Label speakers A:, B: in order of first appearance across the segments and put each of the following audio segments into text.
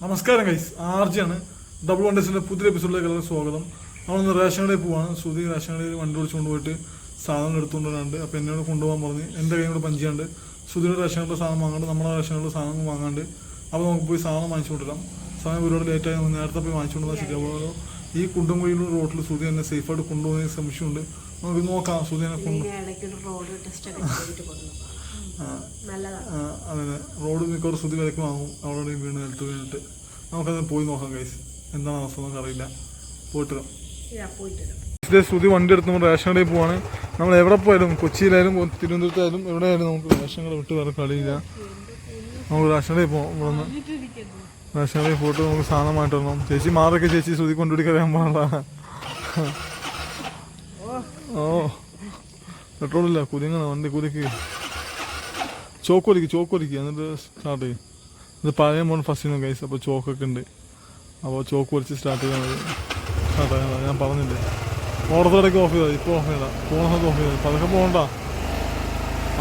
A: നമസ്കാരം ഗൈസ് ആർജിയാണ് double one ഡേസിന്റെ പുതിയ എപ്പിസോഡിലേക്ക് എല്ലാവർക്കും സ്വാഗതം. നമ്മളൊന്ന് റേഷൻ കടയിൽ പോവാണ്. ശ്രുതി റേഷൻ കടയിൽ വണ്ടി ഓടിച്ചുകൊണ്ട് പോയിട്ട് സാധനം എടുത്തുകൊണ്ട് വരാണ്ട് അപ്പോൾ എന്നോട് കൊണ്ടുപോകാൻ പറഞ്ഞ് എന്റെ കയ്യിൽ കൂടെ പഞ്ചിയാണ്ട്. ശ്രുതിയുടെ റേഷൻ കടയുടെ സാധനം വാങ്ങാണ്ട് നമ്മുടെ റേഷൻ കടയുടെ സാധനം വാങ്ങാണ്ട് അപ്പോൾ നമുക്ക് പോയി സാധനം വാങ്ങിച്ചു കൊണ്ടുവരാം. സമയം ഒരുപാട് ലേറ്റായി നമ്മൾ നേരത്തെ പോയി വാങ്ങിച്ചുകൊണ്ട് വന്നാൽ ശരിയാവുമല്ലോ ഈ കുണ്ടുംകുഴിയിലുള്ള റോട്ടിൽ സുധി എന്നെ സേഫായിട്ട് കൊണ്ടുപോകുന്ന സംശയമുണ്ട് നമുക്ക് നോക്കാം. സുധി എന്നെ കൊണ്ടു
B: ഇടയ്ക്കൊരു റോഡ്
A: മിക്കവാറും ശ്രുതി വിലക്കുമാകും അവിടെ വീണ് നിലത്ത് വീണിട്ട്. നമുക്കത് പോയി നോക്കാം കൈസ് എന്താണ് അവസ്ഥ നമുക്ക് അറിയില്ല. പോയിട്ട്
B: ഇതാ
A: ശ്രുതി വണ്ടി എടുത്ത് നമ്മൾ റേഷൻ കടയിൽ പോവാണ്. നമ്മൾ എവിടെ പോയാലും കൊച്ചിയിലായാലും തിരുവനന്തപുരത്തായാലും എവിടെയായാലും നമുക്ക് റേഷൻ കട വിട്ട് വേറെ കളിയില്ല. നമുക്ക് റേഷൻ കടയിൽ പോകാം ഇവിടെ നിന്ന് റേഷൻ കടയിൽ പോയിട്ട് നമുക്ക് സാധനം മാറ്റി വരണം. ചേച്ചി മാറൊക്കെ ചേച്ചി ശ്രുതി കൊണ്ടുപിടിക്കാൻ പാടില്ല ഓ. പെട്രോളില്ല കുരുങ്ങണം വണ്ടി കുലുക്ക് ചോക്കൊലിക്ക് ഒരുക്കി എന്നിട്ട് സ്റ്റാർട്ട് ചെയ്യും. ഇത് പഴയ മോൺ ഫസ്റ്റിനും കൈസ് അപ്പോൾ ചോക്കൊക്കെ ഉണ്ട്. അപ്പോൾ ചോക്ക് വലിച്ച് സ്റ്റാർട്ട് ചെയ്യാൻ സ്റ്റാർട്ട് ചെയ്യാൻ ഞാൻ പറഞ്ഞില്ലേ? ഓർഡറിടയ്ക്ക് ഓഫ് ചെയ്താൽ ഇപ്പോൾ ഓഫ് ചെയ്താൽ പോകുന്ന സമയത്ത് ഓഫ് ചെയ്താൽ അതൊക്കെ പോകണ്ട.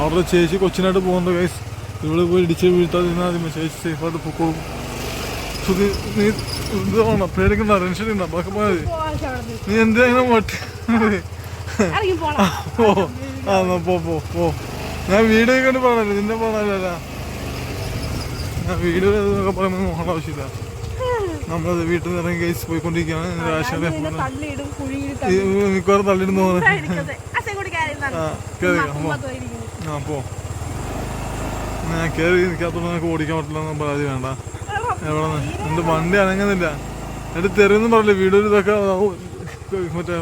A: അവിടെ ചേച്ചി കൊച്ചിനായിട്ട് പോകുന്നുണ്ട് കൈസ് ഇവിടെ പോയി ഇടിച്ച് വീഴ്ത്താതെ നിന്നാൽ മതി ചേച്ചി സേഫായിട്ട് പൊക്കോളും. സുധി നീ ഇത് വേണം. പേടിക്കണ്ട ടെൻഷൻ ഇണ്ട അതൊക്കെ പോയാൽ മതി. നീ എന്തിനാ
B: പോണം.
A: ഓ ആ പോ പോ പോ. ഞാൻ വീഡിയോ കൊണ്ട് പറഞ്ഞല്ലോ നിന്റെ പറഞ്ഞല്ല ഞാൻ വീഡിയോ എന്നൊക്കെ പറയുമ്പോൾ നോക്കേണ്ട ആവശ്യമില്ല. നമ്മളത് വീട്ടിൽ നിന്ന് ഇറങ്ങി കേസ് പോയിക്കൊണ്ടിരിക്കുകയാണ്. മിക്കവാറും തള്ളിയിടുന്നു കയറി ആ പോ. ഞാൻ കയറി നിൽക്കാത്തോണ്ട് നിനക്ക് ഓടിക്കാൻ പറ്റില്ല പരാതി വേണ്ട. എവിടെ എന്റെ വണ്ടി അനങ്ങുന്നില്ല. എന്നിട്ട് തെരുവെന്നും പറയില്ല. വീടൊരു ഇതൊക്കെ മറ്റേ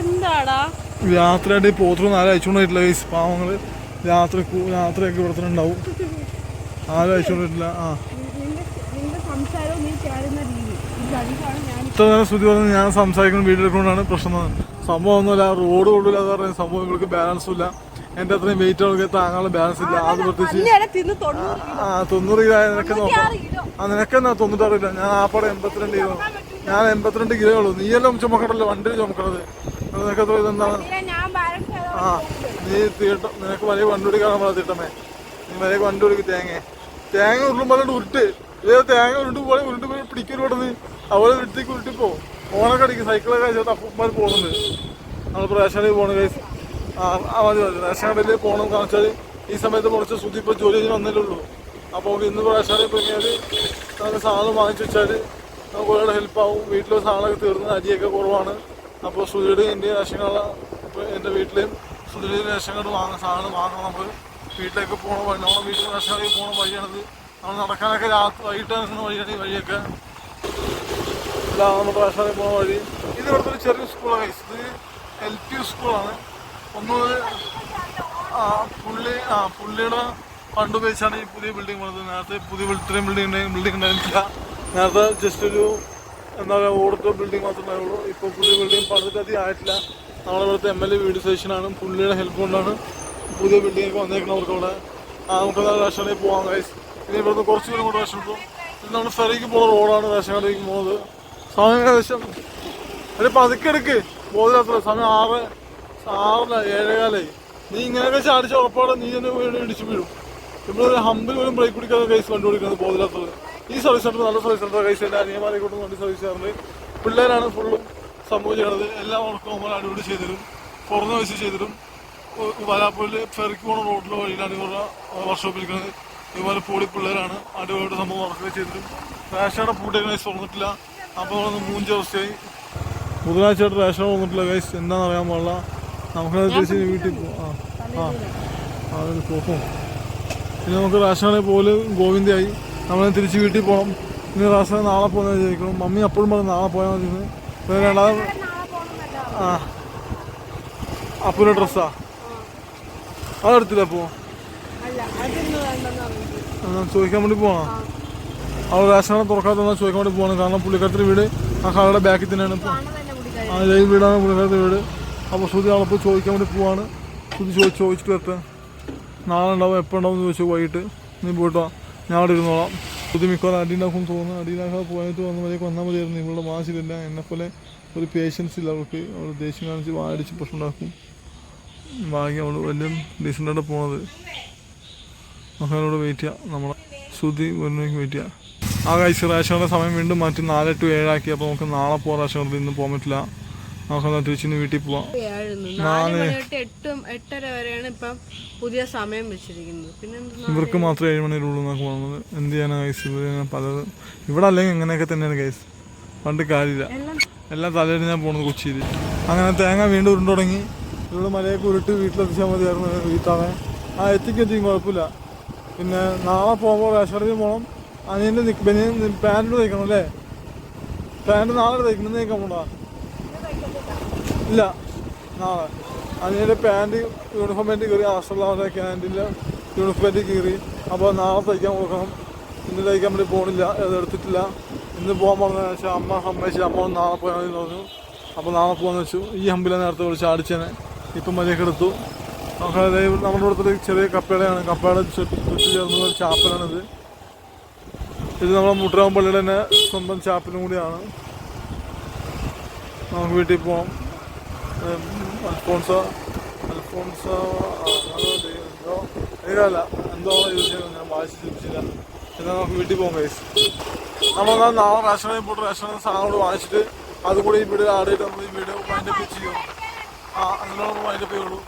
B: എന്താടാ?
A: രാത്രിയായിട്ട് ഈ പോത്രം നാല് അയച്ചുകൊണ്ടിട്ടില്ല ഈ പാവങ്ങൾ രാത്രി രാത്രിയൊക്കെ ഇവിടെ തന്നെ ഉണ്ടാവും. ആരും അയച്ചുകൊണ്ടിട്ടില്ല? ആ. ഇത്ര നേരം ശ്രുതി പറഞ്ഞു ഞാൻ സംസാരിക്കുന്ന വീഡിയോ എടുക്കൊണ്ടാണ് പ്രശ്നം സംഭവം ഒന്നുമില്ല. റോഡ് കൊണ്ടില്ല എന്ന് പറഞ്ഞ സംഭവം ഇവർക്ക് ബാലൻസും ഇല്ല. എന്റെ അത്രയും വെയിറ്റ് ആണെങ്കിൽ താങ്ങാനുള്ള ബാലൻസ് ഇല്ല. അത് പ്രത്യേകിച്ച് ആ തൊണ്ണൂറ് കിലോ നിനക്ക് നോക്കാം ആ നിനക്കെന്നാ തൊണ്ണൂറ്റാറില്ല ഞാൻ ആപ്പാടെ എൺപത്തിരണ്ട് കിലോ. ഞാൻ എൺപത്തിരണ്ട് കിലോ ഉള്ളൂ. നീയെല്ലാം ചുമക്കണല്ലോ വണ്ടി ചുമക്കണത്.
B: ഞാൻ ബാലൻസ്
A: ആ നീ തീട്ടം നിനക്ക് വലിയ വണ്ടി ഓടിക്കാൻ പറയാ തീട്ടമേ. നീ വലിയ വണ്ടി ഓടിക്ക് തേങ്ങ. തേങ്ങ ഉരുളും പോലെ ഉരുട്ട്. ഏത് തേങ്ങ ഉരുണ്ട് പോലെ ഉരുണ്ട് പോലെ പിടിക്കൊരു പെട്ടെന്ന് അവളെ വീട്ടിലേക്ക് ഉരുട്ടിപ്പോ ഫോണൊക്കെ അടിക്കും. സൈക്കിളൊക്കെ അയച്ചാൽ അപ്പന്മാർ പോകുന്നുണ്ട്. നമ്മൾ റേഷനിൽ പോകണം കൈസ് ആ മതി മതി. റേഷൻ വലിയ പോകണം കാരണം വെച്ചാൽ ഈ സമയത്ത് കുറച്ച് സുധി ഇപ്പോൾ ജോലി ചെയ്ത് വന്നല്ലേ ഉള്ളൂ. അപ്പോൾ ഇന്ന് റേഷൻ പൊങ്ങിയാൽ നമുക്ക് സാധനം വാങ്ങിച്ചു വെച്ചാൽ നമുക്ക് ഒരുപാട് ഹെൽപ്പാവും വീട്ടിലെ സാധനമൊക്കെ തീർന്ന് അരിയൊക്കെ കുറവാണ്. അപ്പോൾ സുധിയുടെ എന്റെ റേഷൻ ഇപ്പോൾ എന്റെ വീട്ടിലെയും സുധിയുടെ റേഷൻ കട വാങ്ങുന്ന സാധനം വാങ്ങണം. നമുക്ക് വീട്ടിലേക്ക് പോകണ വഴി നമ്മുടെ വീട്ടിൽ റേഷൻ കടയിൽ പോകണ വഴിയാണിത്. നമ്മൾ നടക്കാനൊക്കെ രാത്രി വൈകിട്ട് നടക്കുന്ന വഴിയാണ് ഈ വഴിയൊക്കെ. ഇല്ല നമ്മുടെ റേഷൻ പോകുന്ന വഴി. ഇത് ഇവിടുത്തെ ഒരു ചെറിയ സ്കൂളാണ്. ഇത് എൽ പി സ്കൂളാണ് ഒന്ന് പുള്ളി ആ പുള്ളിയുടെ ഫണ്ട് ഉപയോഗിച്ചാണ് ഈ പുതിയ ബിൽഡിംഗ് പണിത് നേരത്തെ പുതിയ ഇത്രയും ബിൽഡിംഗ് ബിൽഡിംഗ് ഉണ്ടായിരുന്നില്ല. നേരത്തെ ജസ്റ്റ് ഒരു പറയുക ഓടിട്ട ബിൽഡിംഗ് മാത്രമേ ഉള്ളൂ. ഇപ്പോൾ പുതിയ ബിൽഡിംഗ് പണിതിട്ട് അധികം ആയിട്ടില്ല. നമ്മുടെ ഇവിടുത്തെ എം എൽ എ വീഡിയോ സ്റ്റേഷനാണ് പുള്ളിയുടെ ഹെൽപ്പ് കൊണ്ടാണ് പുതിയ ബിൽഡിംഗ് ഒക്കെ വന്നേക്കുന്നവർക്ക് അവിടെ. ആ നമുക്ക് റേഷനിൽ പോകാം ഗൈസ് ഇനി ഇവിടുന്ന് കുറച്ച് ദൂരം കൂടെ റേഷൻ പോകും. ഇന്ന് നമ്മൾ ഫെറിക്ക് പോകുന്ന റോഡാണ് റേഷൻ കടയിലേക്ക് പോകുന്നത്. സമയം ഏകദേശം ഒരു പതുക്കെടുക്ക് ബോധമില്ലാത്ത സമയം ആറ് ആറല്ല ഏഴേകാലായി. നീ ഇങ്ങനെയൊക്കെ ചാടിച്ച ഉറപ്പാടെ നീ തന്നെ വീട് ഇടിച്ചു വീഴും. ഇവിടെ ഒരു ഹമ്പിൽ പോലും ബ്രേക്ക് പിടിക്കാതെ കേസ് കണ്ടുപിടിക്കുന്നത് ബോധമില്ലാത്തത് ഈ സർവീസ് സെന്റർ നല്ല സർവീസ് സെന്റർ കൈസ് എന്റെ അനിയന്മാരെ കൊണ്ട് വണ്ടി സർവീസ് ചെയ്യാറുണ്ട് പിള്ളേരാണ് ഫുള്ളും സംഭവം ചെയ്യണത് എല്ലാ വർക്കും നമ്മൾ അടിപൊളി ചെയ്തിരും പുറന്ന് വെച്ച് ചെയ്തിരും വരാപ്പൂരിൽ ഫെറിക്ക് പോണ റോഡിൽ വഴിയിലാണ് ഇവരുടെ വർക്ക്ഷോപ്പിൽ നിൽക്കുന്നത് ഇതുപോലെ പൊടി പിള്ളേരാണ്. അടിപൊളിയായിട്ട് സംഭവം വർക്ക് ചെയ്തിരും റേഷയുടെ ഫുഡ് കൈസ് തുറന്നിട്ടില്ല. അപ്പോൾ മൂഞ്ച് അവസ്ഥയായി. ബുധനാഴ്ച ആയിട്ട് റേഷൻ തോന്നിട്ടില്ല ഗൈസ് എന്താണെന്ന് അറിയാൻ പാടില്ല. നമുക്കത് തിരിച്ച് വീട്ടിൽ പോവാം ആ ആ. അതിന് പോകും ഇനി നമുക്ക് റേഷനാണെങ്കിൽ പോലും ഗോവിന്ദയായി. നമ്മൾ തിരിച്ച് വീട്ടിൽ പോകണം ഇനി റാസ നാളെ പോകുന്നത് വിചാരിക്കണം മമ്മി അപ്പോഴും പറഞ്ഞു നാളെ പോയാൽ മതി. പിന്നെ രണ്ടാമത് ആ. അപ്പൂന്റെ ഡ്രസ്സാ? അതെടുത്തില്ല
B: അപ്പോ?
A: ചോദിക്കാൻ വേണ്ടി പോകണം അവൾ റേഷൻ തുറക്കാത്ത ചോദിക്കാൻ വേണ്ടി പോകണം കാരണം പുള്ളിക്കാരത്തിന്റെ വീട് ആ കടയുടെ ബാക്കിൽ തന്നെയാണ് ഇപ്പോൾ ആ ജയിൽ വീടാണ് പുള്ളിക്കാരത്തെ വീട്. അപ്പോൾ ശ്രുതി പോയി ചോദിക്കാൻ വേണ്ടി പോവാണ്. ശ്രുതി ചോദിച്ച് ചോദിച്ചിട്ട് വരട്ടെ. നാളെ ഉണ്ടാവും എപ്പോൾ ഉണ്ടാവും എന്ന് ചോദിച്ചു വൈകിട്ട്. നീ പോയിട്ടോ ഞാൻ അവിടെ ഇരുന്നോളാം ശ്രുതി മിക്കവാറും അടിയുണ്ടാക്കും തോന്നുന്നു. അടിയുണ്ടാക്കാൻ പോയിട്ട് വന്ന മതിയൊക്കെ വന്നാൽ മതിയായിരുന്നു. ഇവളുടെ മാസിലില്ല. എന്നെപ്പോലെ ഒരു പേഷ്യൻസ് ഇല്ല. അവൾക്ക് അവൾ ദേഷ്യം കാണിച്ച് വാടിച്ച് പ്രശ്നം ഉണ്ടാക്കും വാങ്ങി അവൾ വലിയ ഡീസന്റായിട്ട് പോണത്. മഹാനോട് വെയിറ്റ് ചെയ്യാം. നമ്മളെ ശ്രുതി വരുന്നേക്ക് വെയിറ്റ് ചെയ്യാം. ആ കഴിച്ച് റേഷങ്ങളുടെ സമയം വീണ്ടും മാറ്റി നാല് ടു ഏഴാക്കി. അപ്പോൾ നമുക്ക് നാളെ പോകാം റേഷൻ ഇന്ന് പോകാൻ പറ്റില്ല. നമുക്കെന്നാൽ തിരിച്ചു വീട്ടിൽ പോവാം.
B: നാല്. എട്ടര വരെയാണ് ഇപ്പം പുതിയ സമയം വെച്ചിരിക്കുന്നത്. പിന്നെ
A: ഇവർക്ക് മാത്രമേ ഏഴ് മണിയുള്ളൂ എന്നൊക്കെ പറഞ്ഞത് എന്ത് ചെയ്യാനാണ് ഗൈസ് ഇവർ പലതും ഇവിടെ അല്ലെങ്കിൽ ഇങ്ങനെയൊക്കെ തന്നെയാണ് ഗൈസ് പണ്ട് കാര്യമില്ല.
B: എല്ലാം
A: തലയിൽ ഞാൻ പോണത് കൊച്ചിയിൽ അങ്ങനെ തേങ്ങ വീണ്ടും ഉരുണ്ട് തുടങ്ങി. ഇവിടെ മലയൊക്കെ ഉരുട്ട് വീട്ടിലെത്തിച്ചാൽ മതിയായിരുന്നു വീട്ടാവേ ആ എത്തിക്കും എത്തിക്കും കുഴപ്പമില്ല. പിന്നെ നാളെ പോകുമ്പോൾ റേഷനറിയിൽ പോകണം അനിയന്റെ നിക്ക് ബനിയൻ പാന്റ് തയ്ക്കണം അല്ലേ? പാന്റ് നാളെ തയ്ക്കണം തയ്ക്കാൻ പോണ്ടാ ഇല്ല. നാളെ അനിയന്റെ പാന്റ് യൂണിഫോം പാന്റ് കയറി ആശ്രമ ക്യാന്റീനിൽ യൂണിഫോം പാന്റ് കയറി അപ്പോൾ നാളെ തയ്ക്കാൻ കൊടുക്കണം ഇന്ന് തയ്ക്കാൻ വേണ്ടി പോകണില്ല എടുത്തിട്ടില്ല. ഇന്ന് പോകാൻ പറഞ്ഞ വെച്ചാൽ അമ്മ സമ്മതിച്ചു അമ്മ നാളെ പോയാൽ മതി പറഞ്ഞു. അപ്പോൾ നാളെ പോകാന്ന് വെച്ചു. ഈ ഹമ്പിലെ നേരത്തെ വിളിച്ച് അടിച്ചേനെ ഇപ്പം മര്യാദ എടുത്തു. നമ്മുടെ ഇവിടുത്തെ ഒരു ചെറിയ കപ്പേടയാണ് കപ്പയുടെ ചേർന്ന ഒരു ചാപ്പലാണിത്. ഇത് നമ്മുടെ മുട്ടരാം പള്ളിയുടെ തന്നെ സ്വന്തം ചാപ്പലും കൂടിയാണ്. നമുക്ക് വീട്ടിൽ പോകാം അൽഫോൺസോ അൽഫോൺസോ എന്തോ? ഏതല്ല എന്തോ യൂസ് ചെയ്യുന്നത് ഞാൻ വായിച്ച് ചിന്തിച്ചില്ല. എന്നാൽ നമുക്ക് വീട്ടിൽ പോകാം കൈസ് നമ്മളെന്നാൽ നാളെ റേഷനിൽ പോയിട്ട് റേഷനിൽ സാധനങ്ങൾ വാങ്ങിച്ചിട്ട് അതുകൂടി ഈ വീഡിയോ ആഡ് ചെയ്തിട്ട് നമ്മൾ ഈ വീഡിയോ വൈൻഡപ്പ് ചെയ്യും ആ അങ്ങനെ നമ്മൾ വൈൻഡപ്പ് ചെയ്യുള്ളൂ.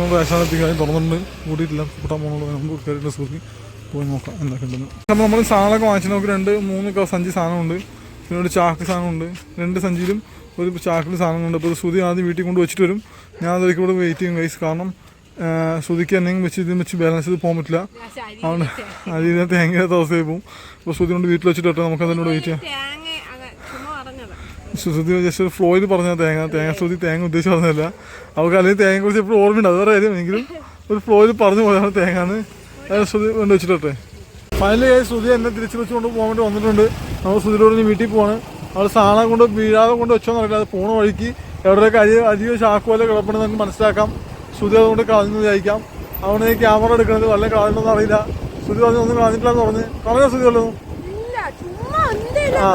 A: നമുക്ക് റേഷൻ എത്തിക്കാൻ തുറന്നിട്ടുണ്ട്. കൂട്ടിയിട്ടില്ല കൂട്ടാൻ പോകുന്നുള്ളൂ നമുക്ക് കയറിയിട്ട് സുഖി പോയി നോക്കാം. എന്തൊക്കെ ഉണ്ടെന്ന് അപ്പോൾ നമ്മൾ സാധനമൊക്കെ വാങ്ങിച്ചിട്ട് നമുക്ക് രണ്ട് മൂന്ന് സഞ്ചി സാധനമുണ്ട്. പിന്നെ ഒരു ചാക്ക് സാധനമുണ്ട്. രണ്ട് സഞ്ചിയിലും ഒരു ചാക്കിൽ കൊണ്ട് അപ്പോൾ ശ്രുതി ആദ്യം വീട്ടിൽ കൊണ്ട് വെച്ചിട്ട് വരും. ഞാൻ അതിലേക്ക് ഇവിടെ വെയിറ്റ് ചെയ്യും കൈസ് കാരണം ശ്രുതിക്ക് എന്തെങ്കിലും വെച്ച് ഇതും വെച്ച് ബാലൻസ് ചെയ്ത് പോകാൻ പറ്റില്ല. അതുകൊണ്ട് അതിന് തേങ്ങയുടെ അവസ്ഥയായി പോകും അപ്പോൾ ശ്രുതി കൊണ്ട് വീട്ടിൽ വെച്ചിട്ട് നമുക്ക് അതിനോട് വെയിറ്റ് ചെയ്യാം. ശ്രുതി ജസ്റ്റ് ഒരു ഫ്ലോയിൽ പറഞ്ഞ തേങ്ങ. തേങ്ങ ശ്രുതി തേങ്ങ ഉദ്ദേശിച്ച് പറഞ്ഞതല്ല. അവർക്ക് അല്ലെങ്കിൽ തേങ്ങയെ കുറിച്ച് എപ്പോഴും ഓർമ്മയുണ്ട്. അത് പറയാം എങ്കിലും ഒരു ഫ്ലോയിൽ പറഞ്ഞു പോയതാണ് തേങ്ങ എന്ന് ശ്രുതി കൊണ്ട് വെച്ചിട്ടെ ഫൈനലി ശ്രുതി എന്നെ തിരിച്ചു വെച്ചുകൊണ്ട് പോകാൻ വേണ്ടി വന്നിട്ടുണ്ട്. നമ്മൾ ശ്രുതിയോട് ഇനി വീട്ടിൽ പോവാണ്. അവൾ സാധനം കൊണ്ട് വീഴാതെ കൊണ്ട് വെച്ചോന്ന് അറിയില്ല. അത് പോണ വഴിക്ക് എവിടെയൊക്കെ അരി അരിയോ ചാക്ക് പോലെ കിടപ്പുണ്ടെന്ന് നമുക്ക് മനസ്സിലാക്കാം. ശ്രുതി അതുകൊണ്ട് കളഞ്ഞു വിചാരിക്കാം. അതുകൊണ്ട് ഈ ക്യാമറ എടുക്കുന്നത് വല്ല കളഞ്ഞൊന്നും അറിയില്ല. ശ്രുതി പറഞ്ഞു ഒന്നും കളഞ്ഞിട്ടില്ലെന്ന് പറഞ്ഞ്. കളഞ്ഞ ശ്രുതി വല്ലതും? ആ.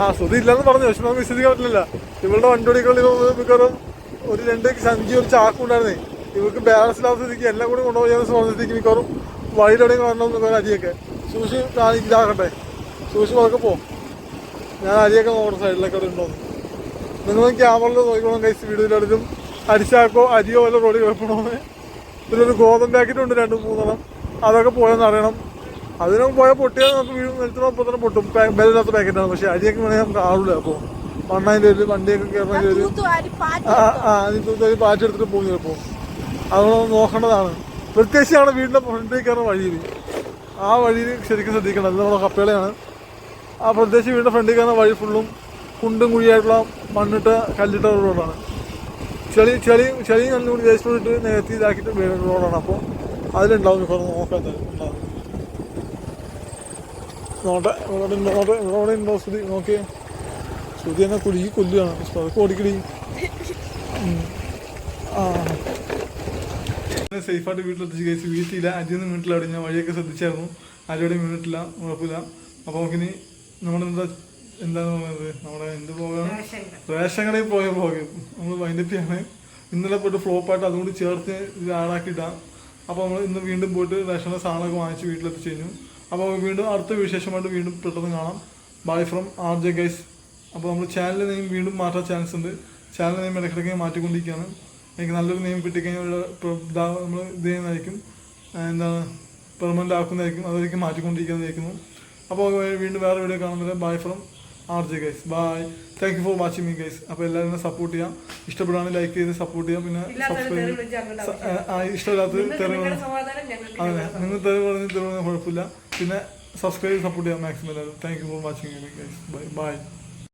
A: ആ ശ്രുതി ഇല്ലെന്ന് പറഞ്ഞു. പക്ഷെ നമുക്ക് വിശ്വസിക്കാൻ പറ്റില്ല ഇവളുടെ വണ്ടി ഓടിക്കളിൽ മിക്കവാറും ഒരു രണ്ട് സഞ്ചി ഒരു ചാക്കും ഉണ്ടായിരുന്നേ. ഇവർക്ക് ബാലൻസ് ഇല്ലാത്ത സ്ഥിതിക്ക് എല്ലാം കൂടി കൊണ്ടുപോയി പറഞ്ഞ സ്ഥിതിക്ക് മിക്കവാറും വഴിയിലെവിടെയും കാണണം മിക്കവാറും അരിയൊക്കെ. സൂക്ഷിച്ച് ഇതാകട്ടെ. സൂക്ഷിച്ച് പതുക്കെ പോ. ഞാൻ അരിയൊക്കെ നോക്കട്ടെ സൈഡിലൊക്കെ അവിടെ ഉണ്ടോ നിങ്ങൾ ക്യാമറയിൽ നോക്കിക്കോളും കൈസ് വീഡിയോയിലും അരിച്ചാക്കോ അരിയോ വല്ല റോഡിൽ കിടക്കണമെന്ന് ഇതിലൊരു ഗോതമ്പ് പാക്കറ്റ് ഉണ്ട് രണ്ട് മൂന്നെണ്ണം. അതൊക്കെ പോയെന്ന് അറിയണം. അതിനും പോയ പൊട്ടിയാൽ നമുക്ക് വീട് അപ്പോൾ തന്നെ പൊട്ടും. ബലമില്ലാത്ത പാക്കറ്റാണ് പക്ഷേ അരിയൊക്കെ വേണമെങ്കിൽ നമുക്ക് ആവില്ല അപ്പോൾ മണ്ണതിന്റെ ഒരു വണ്ടിയൊക്കെ കയറണമെങ്കിൽ ഒരു ആ അതിന്റെ ഒരു പാറ്റെടുത്തിട്ട് പോകും ചിലപ്പോൾ അതുകൊണ്ട് നോക്കേണ്ടതാണ്. പ്രത്യേകിച്ചാണ് വീടിന്റെ ഫ്രണ്ടിൽ കയറുന്ന വഴിയിൽ ആ വഴിയിൽ ശരിക്കും ശ്രദ്ധിക്കണം. അത് നമ്മുടെ കപ്പേളയാണ്. ആ പ്രത്യേകിച്ച് വീടിന്റെ ഫ്രണ്ടിൽ കയറുന്ന വഴി ഫുള്ളും കുണ്ടും കുഴിയായിട്ടുള്ള മണ്ണിട്ട കല്ലിട്ട റോഡാണ് ചെളി ചെളി ചെളിയും കല്ലും കൂടി വേസ്റ്റ് ഇട്ട് നികത്തി ഇതാക്കിയിട്ട് വീട് റോഡാണ് അപ്പോൾ അതിലുണ്ടാവും ഇപ്പോൾ നോക്കാൻ ഉണ്ടാവും ശ്രുതി? നോക്കിയേ. ശ്രുതി എന്നെ കുടുക്കി കൊല്ലുകയാണ് ഓടിക്കടി. ആ. സേഫായിട്ട് വീട്ടിലെത്തിച്ച് കഴിച്ച് വീട്ടിലില്ല. വീട്ടിൽ അവിടെ ഞാൻ വഴിയൊക്കെ ശ്രദ്ധിച്ചായിരുന്നു. ആരോടെയും വീണിട്ടില്ല കുഴപ്പമില്ല. അപ്പോൾ നമുക്കിനി നമ്മുടെ എന്താ എന്താണ് പറയുന്നത് നമ്മുടെ എന്ത് പോകാണ് റേഷൻ കടയിൽ പോയ പോകെ നമ്മൾ വൈൻഡപ്പിയാണ് ഇന്നലെ പോയിട്ട് ഫ്ലോപ്പായിട്ട് അതുകൊണ്ട് ചേർത്ത് ഇത് ആടാക്കി ഇടാം അപ്പോൾ നമ്മൾ ഇന്ന് വീണ്ടും പോയിട്ട് റേഷന്റെ സാധനമൊക്കെ വാങ്ങിച്ച് വീട്ടിലെത്തിച്ച് കഴിഞ്ഞു. അപ്പോൾ വീണ്ടും അടുത്ത വിശേഷമായിട്ട് വീണ്ടും പെട്ടെന്ന് കാണാം. Bye from R J guys അപ്പോൾ നമ്മൾ ചാനൽ നെയിം വീണ്ടും മാറ്റാൻ ചാൻസ് ഉണ്ട്. ചാനൽ നെയിം ഇടയ്ക്കിടയ്ക്ക് മാറ്റിക്കൊണ്ടിരിക്കുകയാണ്. എനിക്ക് നല്ലൊരു നെയിം കിട്ടിക്കഴിഞ്ഞാൽ നമ്മൾ ഇത് ചെയ്യുന്നതായിരിക്കും. എന്താണ്? പെർമനന്റ് ആക്കുന്നതായിരിക്കും. അതായിരിക്കും മാറ്റിക്കൊണ്ടിരിക്കുന്നതായിരിക്കുന്നു. അപ്പോൾ വീണ്ടും വേറെ വീഡിയോ കാണുന്നത്. Bye from R J guys bye thank you for watching me guys അപ്പോൾ എല്ലാവരും സപ്പോർട്ട് ചെയ്യാം. ഇഷ്ടപ്പെടുകയാണെങ്കിൽ ലൈക്ക് ചെയ്ത് സപ്പോർട്ട് ചെയ്യാം. പിന്നെ സബ്സ്ക്രൈബ് ഇഷ്ടമില്ലാത്ത തെറി
B: ഞങ്ങൾ
A: അതെ നിങ്ങൾ തെറി പറഞ്ഞ് തെറി പറഞ്ഞാൽ കുഴപ്പമില്ല. പിന്നെ സബ്സ്ക്രൈബ് സപ്പോർട്ട് ചെയ്യാം. മാക്സിമം എല്ലാവരും. Thank you for watching guys bye bye